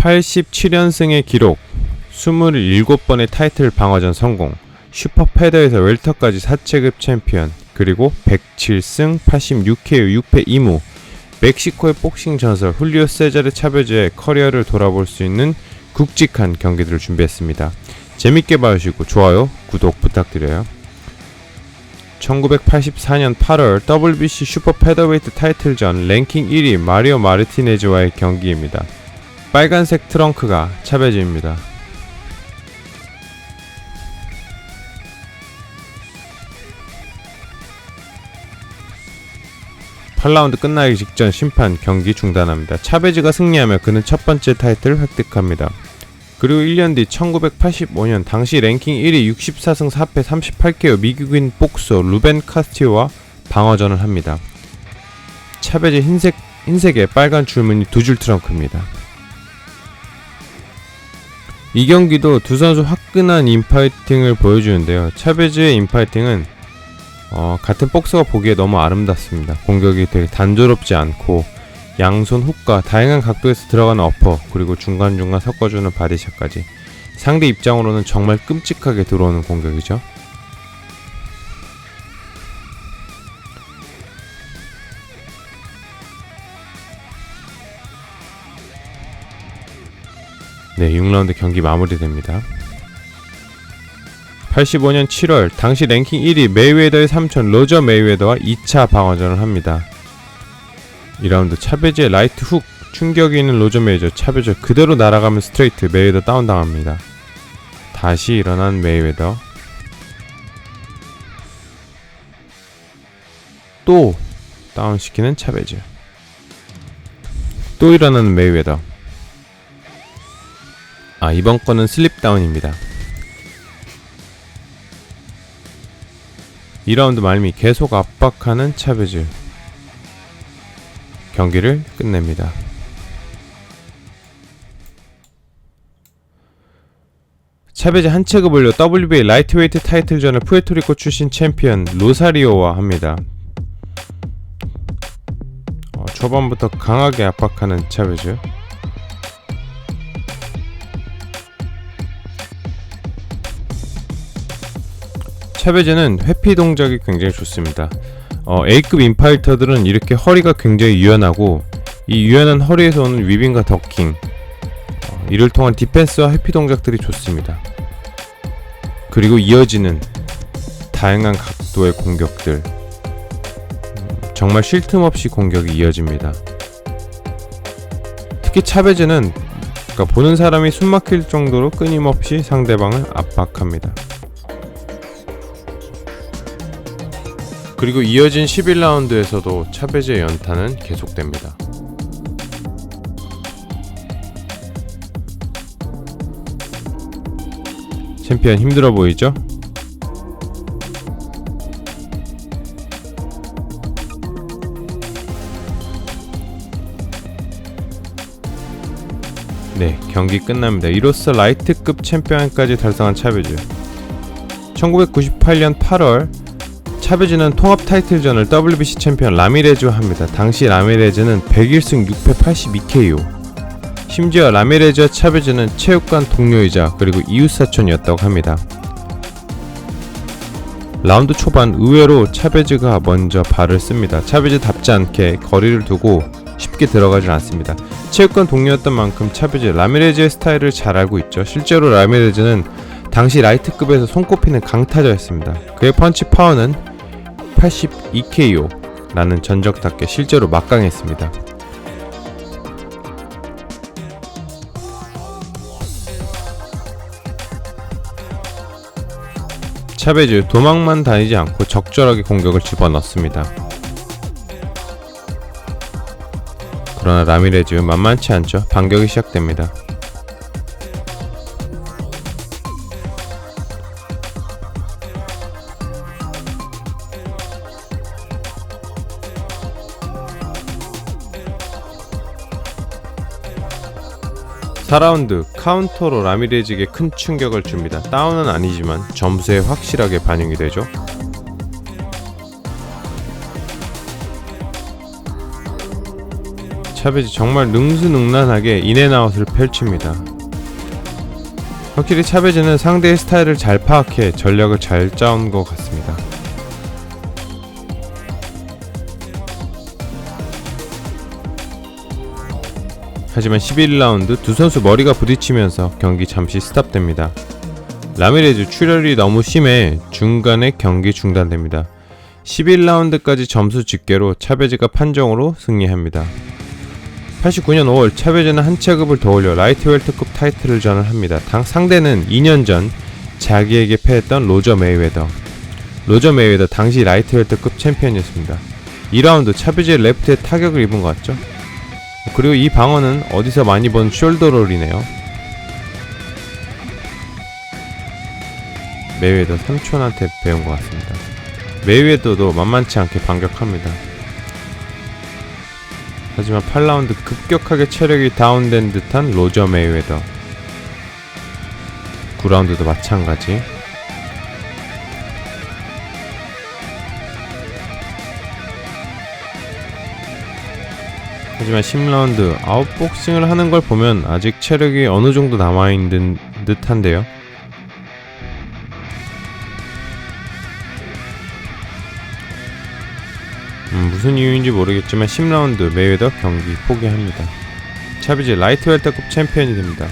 87연승의 기록, 27번의 타이틀 방어전 성공, 슈퍼 패더에서 웰터까지 4체급 챔피언, 그리고 107승 86KO 6패 2무, 멕시코의 복싱 전설 훌리오 세자르 차베즈의 커리어를 돌아볼 수 있는 굵직한 경기들을 준비했습니다. 재밌게 봐주시고 좋아요, 구독 부탁드려요. 1984년 8월 WBC 슈퍼 패더웨이트 타이틀전 랭킹 1위 마리오 마르티네즈와의 경기입니다. 빨간색 트렁크가 차베즈입니다. 8라운드 끝나기 직전 심판 경기 중단합니다. 차베즈가 승리하며 그는 첫 번째 타이틀을 획득합니다. 그리고 1년 뒤 1985년 당시 랭킹 1위 64승 4패 38KO 미국인 복서 루벤 카스티오와 방어전을 합니다. 차베즈 흰색 흰색에 빨간 줄무늬 두 줄 트렁크입니다. 이 경기도 두 선수 화끈한 인파이팅을 보여주는데요. 차베즈의 인파이팅은 어, 같은 복서가 보기에 너무 아름답습니다. 공격이 되게 단조롭지 않고 양손 훅과 다양한 각도에서 들어가는 어퍼 그리고 중간중간 섞어주는 바디샷까지 상대 입장으로는 정말 끔찍하게 들어오는 공격이죠. 네, 6라운드 경기 마무리됩니다. 85년 7월 당시 랭킹 1위 메이웨더의 삼촌 로저 메이웨더와 2차 방어전을 합니다. 2라운드 차베즈의 라이트 훅 충격이 있는 로저 메이저 차베즈 그대로 날아가면 스트레이트 메이웨더 다운당합니다. 다시 일어난 메이웨더 또 다운시키는 차베즈 또 일어나는 메이웨더 아 이번 거는 슬립 다운입니다. 2라운드 말미 계속 압박하는 차베즈 경기를 끝냅니다. 차베즈 한 체급 올려 WBA 라이트웨이트 타이틀전을 푸에토리코 출신 챔피언 로사리오와 합니다. 어, 초반부터 강하게 압박하는 차베즈 차베즈는 회피 동작이 굉장히 좋습니다. 어, A급 인파이터들은 이렇게 허리가 굉장히 유연하고 이 유연한 허리에서 오는 위빙과 더킹 어, 이를 통한 디펜스와 회피 동작들이 좋습니다. 그리고 이어지는 다양한 각도의 공격들 음, 정말 쉴 틈 없이 공격이 이어집니다. 특히 차베즈는 그러니까 보는 사람이 숨막힐 정도로 끊임없이 상대방을 압박합니다. 그리고 이어진 11라운드에서도 차베즈의 연타는 계속됩니다. 챔피언 힘들어 보이죠? 네, 경기 끝납니다. 이로써 라이트급 챔피언까지 달성한 차베즈. 1998년 8월 차베즈는 통합 타이틀전을 WBC 챔피언 라미레즈와 합니다. 당시 라미레즈는 101승 6패 82KO. 심지어 라미레즈와 차베즈는 체육관 동료이자 그리고 이웃사촌이었다고 합니다. 라운드 초반 의외로 차베즈가 먼저 발을 씁니다. 차베즈답지 않게 거리를 두고 쉽게 들어가질 않습니다. 체육관 동료였던 만큼 차베즈 라미레즈의 스타일을 잘 알고 있죠. 실제로 라미레즈는 당시 라이트급에서 손꼽히는 강타자였습니다. 그의 펀치 파워는 82KO라는 전적답게 실제로 막강했습니다. 차베즈 도망만 다니지 않고 적절하게 공격을 집어넣습니다. 그러나 라미레즈 만만치 않죠. 반격이 시작됩니다. 사라운드 카운터로 라미레즈에게 큰 충격을 줍니다. 다운은 아니지만 점수에 확실하게 반영이 되죠. 차베지 정말 능수능란하게 인앤아웃을 펼칩니다. 확실히 차베지는 상대의 스타일을 잘 파악해 전략을 잘 짜온 것 같습니다. 하지만 11라운드 두 선수 머리가 부딪히면서 경기 잠시 스탑됩니다. 라미레즈 출혈이 너무 심해 중간에 경기 중단됩니다. 11라운드까지 점수 집계로 차베즈가 판정으로 승리합니다. 89년 5월 차베즈는 한 체급을 더 올려 라이트 웰터급 타이틀을 전을 합니다. 당 상대는 2년 전 자기에게 패했던 로저 메이웨더. 로저 메이웨더 당시 라이트 웰터급 챔피언이었습니다. 2라운드 차베즈의 레프트에 타격을 입은 것 같죠? 그리고 이 방어는 어디서 많이 본 숄더롤이네요. 메이웨더 삼촌한테 배운 것 같습니다. 메이웨더도 만만치 않게 반격합니다. 하지만 8라운드 급격하게 체력이 다운된 듯한 로저 메이웨더. 9라운드도 마찬가지. 하지만 10라운드 아웃복싱을 하는 걸 보면 아직 체력이 어느 정도 남아있는 듯한데요. 음, 무슨 이유인지 모르겠지만 10라운드 메이웨더 경기 포기합니다. 차비즈 라이트 웰터급 챔피언이 됩니다.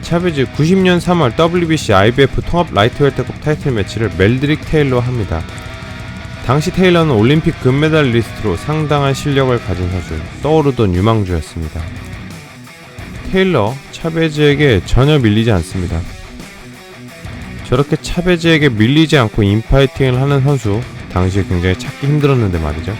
차비즈 90년 3월 WBC IBF 통합 라이트 웰터급 타이틀 매치를 멜드릭 테일러와 합니다. 당시 테일러는 올림픽 금메달 리스트로 상당한 실력을 가진 선수, 떠오르던 유망주였습니다. 테일러, 차베즈에게 전혀 밀리지 않습니다. 저렇게 차베즈에게 밀리지 않고 인파이팅을 하는 선수, 당시에 굉장히 찾기 힘들었는데 말이죠.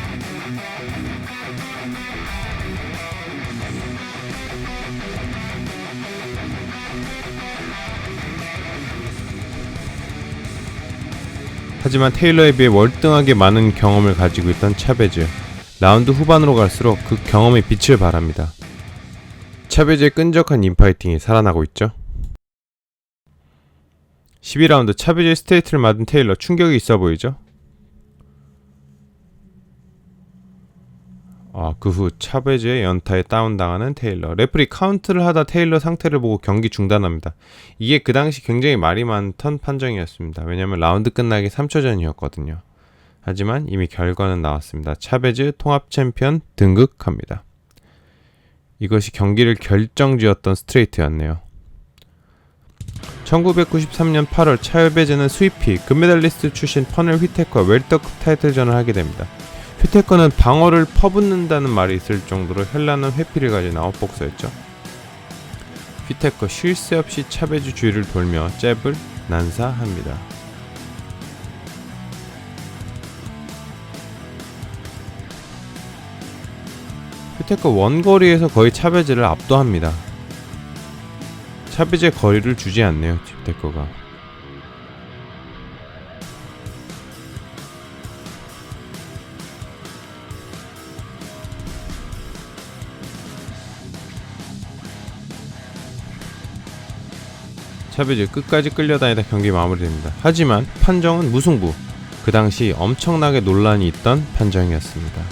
하지만 테일러에 비해 월등하게 많은 경험을 가지고 있던 차베즈. 라운드 후반으로 갈수록 그 경험의 빛을 발합니다. 차베즈의 끈적한 인파이팅이 살아나고 있죠. 12라운드 차베즈의 스테이트를 맞은 테일러 충격이 있어 보이죠? 아, 그후 차베즈의 연타에 다운당하는 테일러. 레프리 카운트를 하다 테일러 상태를 보고 경기 중단합니다. 이게 그 당시 굉장히 말이 많던 판정이었습니다. 왜냐면 라운드 끝나기 3초 전이었거든요. 하지만 이미 결과는 나왔습니다. 차베즈 통합 챔피언 등극합니다. 이것이 경기를 결정지었던 스트레이트였네요. 1993년 8월 차베즈는 스위피, 금메달리스트 출신 퍼넬 휘테크와 웰터급 타이틀전을 하게 됩니다. 휘테커는 방어를 퍼붓는다는 말이 있을 정도로 현란한 회피를 가진 아웃복서였죠. 휘테커 쉴 새 없이 차베즈 주위를 돌며 잽을 난사합니다. 휘테커 원거리에서 거의 차베즈를 압도합니다. 차베즈의 거리를 주지 않네요, 휘테커가. 차베즈 끝까지 끌려다니다 경기 마무리됩니다. 하지만 판정은 무승부. 그 당시 엄청나게 논란이 있던 판정이었습니다.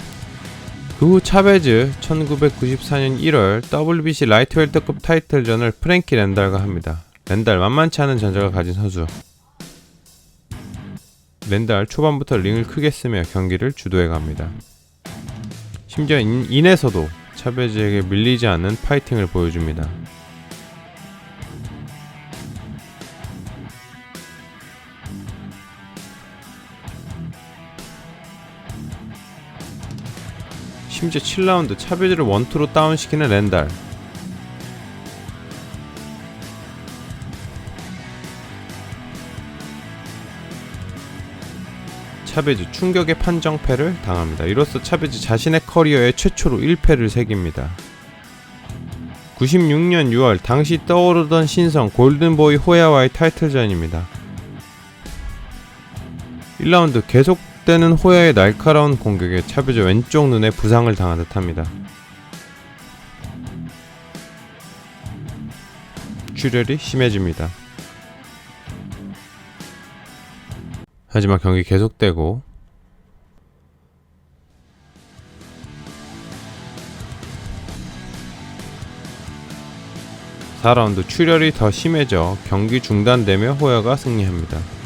그 후 차베즈 1994년 1월 WBC 라이트 웰터급 타이틀전을 프랭키 렌달과 합니다. 렌달 만만치 않은 전적을 가진 선수. 렌달 초반부터 링을 크게 쓰며 경기를 주도해 갑니다. 심지어 인, 인에서도 차베즈에게 밀리지 않는 파이팅을 보여줍니다. 심지어 7라운드 차베즈를 원투로 다운시키는 렌달 차베즈 충격의 판정패를 당합니다. 이로써 차베즈 자신의 커리어에 최초로 1패를 새깁니다. 96년 6월 당시 떠오르던 신성 골든보이 호야와의 타이틀전입니다. 1라운드 계속 되는 호야의 날카로운 공격에 차베즈 왼쪽 눈에 부상을 당한 듯 합니다. 출혈이 심해집니다. 하지만 경기 계속되고 4라운드 출혈이 더 심해져 경기 중단되며 호야가 승리합니다.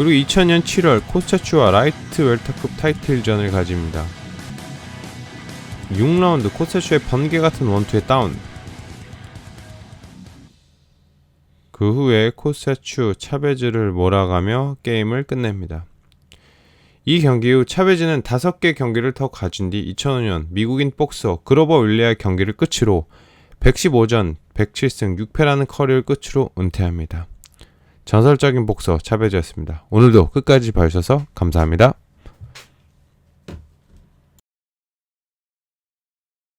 그리고 2000년 7월 코스차추와 라이트 웰터급 타이틀전을 가집니다. 6라운드 코스차추의 번개 같은 원투에 다운. 그 후에 코스차추 차베즈를 몰아가며 게임을 끝냅니다. 이 경기 후 차베즈는 5개 경기를 더 가진 뒤 2005년 미국인 복서 그로버 윌리아 경기를 끝으로 115전 107승 6패라는 커리어를 끝으로 은퇴합니다. 전설적인 복서 차베즈였습니다. 오늘도 끝까지 봐주셔서 감사합니다.